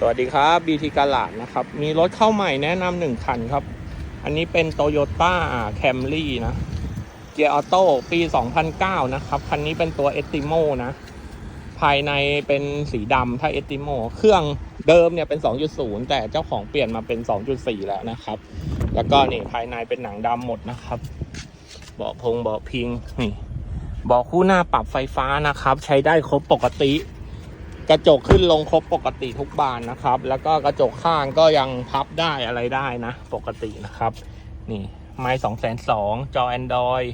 สวัสดีครับ BT กาลาดนะครับ มีรถเข้าใหม่แนะนำหนึ่งคันครับ อันนี้เป็น Toyota Camry นะ เกียร์ออโต้ปี 2009 นะครับ คันนี้เป็นตัว e s t i m o นะ ภายในเป็นสีดำถ้า e s t i m o เครื่องเดิมเนี่ยเป็น 2.0 แต่เจ้าของเปลี่ยนมาเป็น 2.4 แล้วนะครับ แล้วก็นี่ภายในเป็นหนังดำหมดนะครับเบาะพงเบาะพิงนี่เบาะคู่หน้าปรับไฟฟ้านะครับ ใช้ได้ครบปกติ กระจกขึ้นลงครบปกติทุกบานนะครับ แล้วก็กระจกข้างก็ยังพับได้อะไรได้นะ ปกตินะครับ นี่ไม้สองแสนสองจอ Android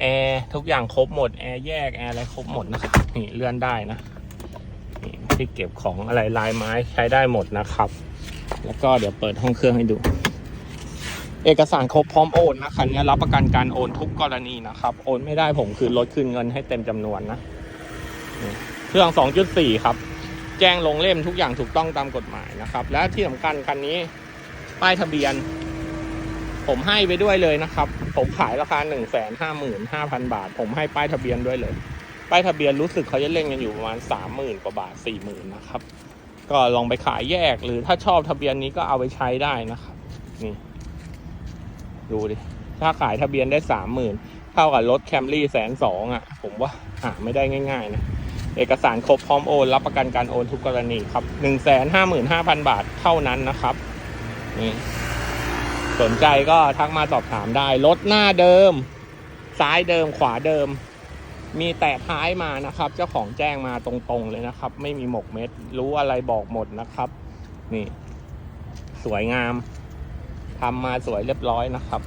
แอร์ทุกอย่างครบหมด แอร์แยก แอร์อะไรครบหมดนะครับ นี่เลื่อนได้นะนี่ที่เก็บของอะไรลายไม้ใช้ได้หมดนะครับ แล้วก็เดี๋ยวเปิดห้องเครื่องให้ดู เอกสารครบพร้อมโอนนะคันนี้รับประกันการโอนทุกกรณีนะครับ โอนไม่ได้ผมคืนรถคืนเงินให้เต็มจำนวนนะ เครื่อง 2.4 ครับ แจ้งลงเล่มทุกอย่างถูกต้องตามกฎหมายนะครับ และที่สำคัญคันนี้ป้ายทะเบียน ผมให้ไปด้วยเลยนะครับ ผมขายราคา1 5 5 5 0 0 0 บาท ผมให้ป้ายทะเบียนด้วยเลย ป้ายทะเบียนรู้สึกเขาจะเล่นกันอยู่ประมาณ 30,000 กว่าบาท 40,000 นะครับ ก็ลองไปขายแยกหรือถ้าชอบทะเบียนนี้ก็เอาไปใช้ได้นะครับ นี่ ดูดิ ถ้าขายทะเบียนได้ 30,000 เท่ากับรถแคมรี่แสนสองอะ ผมว่าหาไม่ได้ง่าย ๆ นะ เอกสารครบพร้อมโอน รับประกันการโอนทุกกรณีครับหนึ่งแสนห้าหมื่นห้าพันบาทเท่านั้นนะครับ นี่สนใจก็ทักมาสอบถามได้ รถหน้าเดิม ซ้ายเดิมขวาเดิม มีแตะท้ายมานะครับ เจ้าของแจ้งมาตรงๆเลยนะครับ ไม่มีหมกเม็ด รู้อะไรบอกหมดนะครับ นี่ สวยงามทำมาสวยเรียบร้อยนะครับ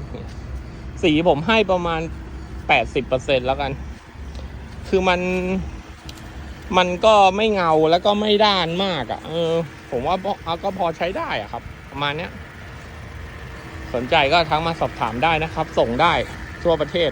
สีผมให้ประมาณแปดสิบเปอร์เซ็นแล้วกัน คือมัน มันก็ไม่เงาแล้วก็ไม่ด้านมากอะ่ะ เออ ผมว่าเอาก็พอใช้ได้อะครับ ประมาณเนี้ย สนใจก็ทักมาสอบถามได้นะครับ ส่งได้ทั่วประเทศ